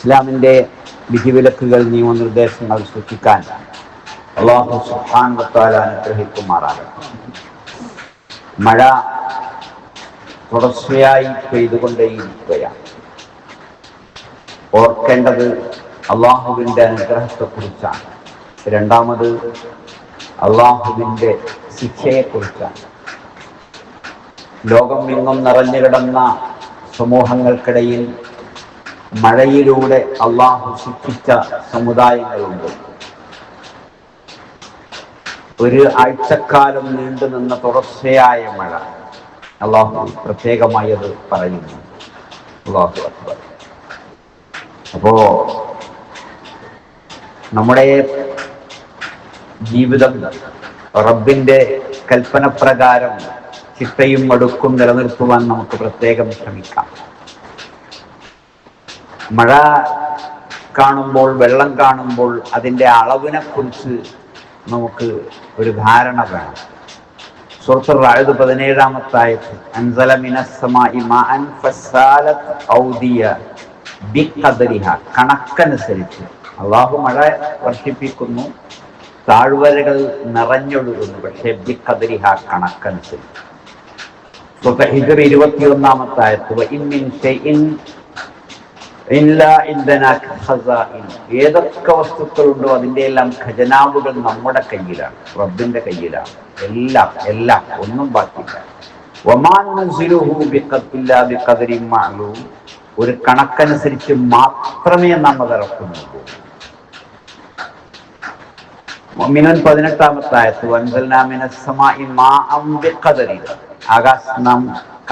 ഇസ്ലാമിന്റെ വിധിവിലക്കുകൾ നിയമനിർദ്ദേശങ്ങൾ സൂക്ഷിക്കാൻ അള്ളാഹു സുഹാൻ വത്താല അനുഗ്രഹിക്കുമാറാണ് മഴ തുടർച്ചയായി പെയ്തുകൊണ്ടേയിരിക്കുകയാണ്. ഓർക്കേണ്ടത് അള്ളാഹുവിന്റെ അനുഗ്രഹത്തെക്കുറിച്ചാണ്. രണ്ടാമത് അള്ളാഹുവിന്റെ ശിക്ഷയെക്കുറിച്ചാണ്. ലോകം എങ്ങും നിറഞ്ഞുകിടന്ന സമൂഹങ്ങൾക്കിടയിൽ മഴയിലൂടെ അള്ളാഹു ശിക്ഷിച്ച സമുദായങ്ങളുണ്ട്. ഒരു ആഴ്ചക്കാലം നീണ്ടു നിന്ന തുടർച്ചയായ മഴ അള്ളാഹു പ്രത്യേകമായി അത് പറയുന്നു. അള്ളാഹു അക്ബർ. അപ്പോ നമ്മുടെ ജീവിതം റബ്ബിന്റെ കൽപ്പന പ്രകാരം ചിട്ടയും അടുക്കും നിലനിർത്തുവാൻ നമുക്ക് പ്രത്യേകം ശ്രമിക്കാം. മഴ കാണുമ്പോൾ വെള്ളം കാണുമ്പോൾ അതിന്റെ അളവിനെ കുറിച്ച് നമുക്ക് ഒരു ധാരണ വേണം. സുഹൃത്ത് റായത് പതിനേഴാമത്തായത് അൻസല മിനസ്സമായി മാൻ ഫസാലത്ത് ഔദിയ ബിഖദരിഹ. കണക്കനുസരിച്ച് അള്ളാഹു മഴ വർഷിപ്പിക്കുന്നു താഴ്വരകൾ നിറഞ്ഞൊഴുകുന്നു പക്ഷേ ബിഖദരിഹ കണക്കനുസരിച്ച്. ഇരുപത്തിയൊന്നാമത്തായത് ഏതൊക്കെ വസ്തുക്കളുണ്ടോ അതിന്റെ എല്ലാം ഖജനാവുകൾ നമ്മുടെ കയ്യിലാണ് റബ്ബിന്റെ കയ്യിലാണ്. എല്ലാം എല്ലാം ഒന്നും ബാക്കിയില്ല. ഒരു കണക്കനുസരിച്ച് മാത്രമേ നമ്മൾ ഇറക്കുന്നുള്ളൂ. മിനൻ പതിനെട്ടാമത്തായത്ത് ആകാശം നാം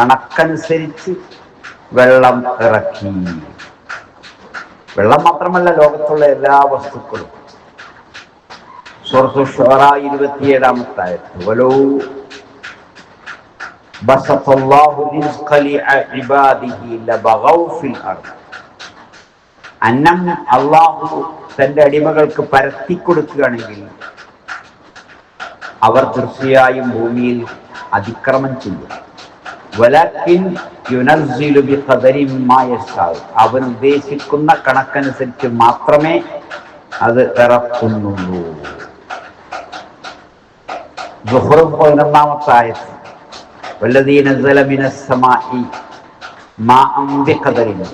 കണക്കനുസരിച്ച് വെള്ളം ഇറക്കി. വെള്ളം മാത്രമല്ല ലോകത്തുള്ള എല്ലാ വസ്തുക്കളും. അന്നം അള്ളാഹു തന്റെ അടിമകൾക്ക് പരത്തി കൊടുക്കുകയാണെങ്കിൽ അവർ തീർച്ചയായും ഭൂമിയിൽ അതിക്രമം ചെയ്യും. അവൻ ഉദ്ദേശിക്കുന്ന കണക്കനുസരിച്ച് മാത്രമേ അത് ഇറക്കുന്നുള്ളൂ ജുഹറും പതിനൊന്നാമത്തെ ആയത്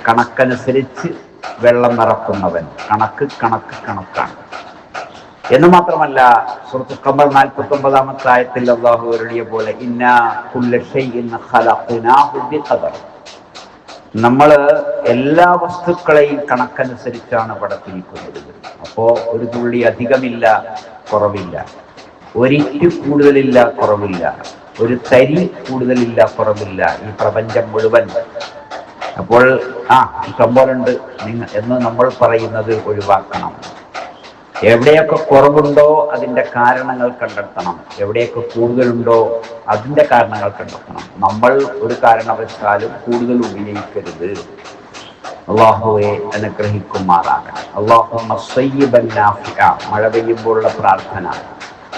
കണക്കനുസരിച്ച് വെള്ളം നിറക്കുന്നവൻ. കണക്ക് കണക്ക് കണക്കാണ്. എന്ന് മാത്രമല്ല സുഹൃത്തു നാൽപ്പത്തി ഒമ്പതാമത്തെ ആയത്തിൽ അള്ളാഹു ഒരുടിയ പോലെ നമ്മൾ എല്ലാ വസ്തുക്കളെയും കണക്കനുസരിച്ചാണ് പടത്തിരിക്കുന്നത്. അപ്പോ ഒരു തുള്ളി അധികമില്ല കുറവില്ല. ഒരിറ്റു കൂടുതലില്ല കുറവില്ല. ഒരു തരി കൂടുതലില്ല കുറവില്ല. ഈ പ്രപഞ്ചം മുഴുവൻ. അപ്പോൾ ആ ഇഷ്ടംപോലുണ്ട് നിങ്ങൾ എന്ന് നമ്മൾ പറയുന്നത് ഒഴിവാക്കണം. എവിടെയൊക്കെ കുറവുണ്ടോ അതിന്റെ കാരണങ്ങൾ കണ്ടെത്തണം. എവിടെയൊക്കെ കൂടുതലുണ്ടോ അതിന്റെ കാരണങ്ങൾ കണ്ടെത്തണം. നമ്മൾ ഒരു കാരണവശാലും കൂടുതൽ ഉപയോഗിക്കരുത്. അള്ളാഹുവെ അനുഗ്രഹിക്കുമാറാകണം അള്ളാഹു മഴ പെയ്യുമ്പോഴുള്ള പ്രാർത്ഥന.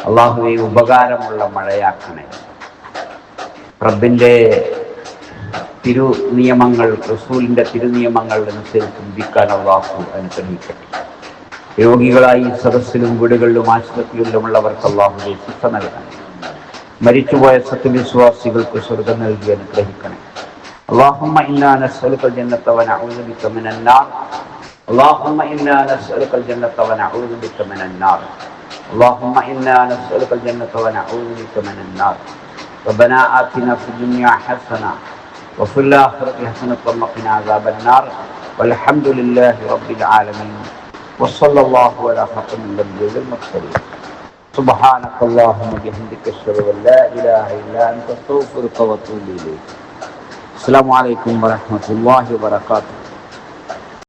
അള്ളാഹുവെ ഉപകാരമുള്ള മഴയാക്കണേ. റബ്ബിന്റെ തിരു നിയമങ്ങൾ റസൂലിന്റെ തിരുനിയമങ്ങൾ അനുസരിച്ച് ചിന്തിക്കാൻ അള്ളാഹു അനുഗ്രഹിക്കട്ടെ. രോഗികളായി സദസ്സിലും വീടുകളിലും ആശുപത്രികളിലുമുള്ളവർക്ക് അള്ളാഹുദെ ശിക്ഷ നൽകണം മരിച്ചുപോയ സത്യവിശ്വാസികൾക്ക് സ്വർഗം നൽകി അനുഗ്രഹിക്കണേ اللهم إنا نسألك الجنة ونعوذ بك من النار اللهم إنا نسألك الجنة ونعوذ بك من النار اللهم إنا نسألك الجنة ونعوذ بك من النار ربنا آتنا في الدنيا حسنة وفي الآخرة حسنة وقنا عذاب النار والحمد لله رب العالمين وصلى الله على خاتم النبيين المرسلين. سبحانك اللهم وبحمدك أشهد أن لا إله إلا أنت أستغفرك وأتوب إليك. السلام عليكم ورحمة الله وبركاته.